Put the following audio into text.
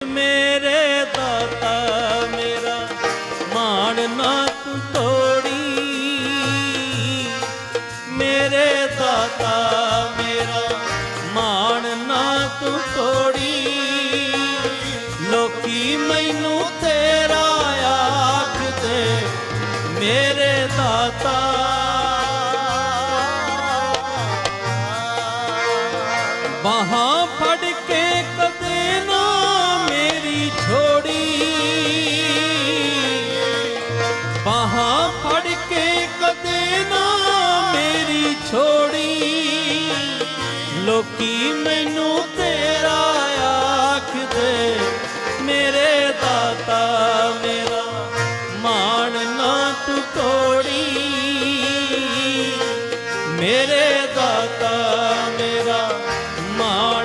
ਮੇਰੇ ਦਾਤਾ ਮੇਰਾ ਮਾਣ ਨਾ ਤੂੰ ਤੋੜੀ। ਮੇਰੇ ਦਾਤਾ ਮੇਰਾ ਮਾਣ ਨਾ ਤੂੰ ਤੋੜੀ। ਲੋਕੀ ਮੈਨੂੰ ਤੇਰਾ ਆਖਦੇ, ਮੇਰੇ ਦਾਤਾ। ਬਾਹਾਂ ਫੜ ਕੇ ਛੋੜੀ। ਲੋਕੀ ਮੈਨੂੰ ਤੇਰਾ ਆਖਦੇ, ਮੇਰੇ ਦਾਤਾ ਮੇਰਾ ਮਾਣ ਨਾ ਤੂੰ ਤੋੜੀ। ਮੇਰੇ ਦਾਤਾ ਮੇਰਾ ਮਾਣ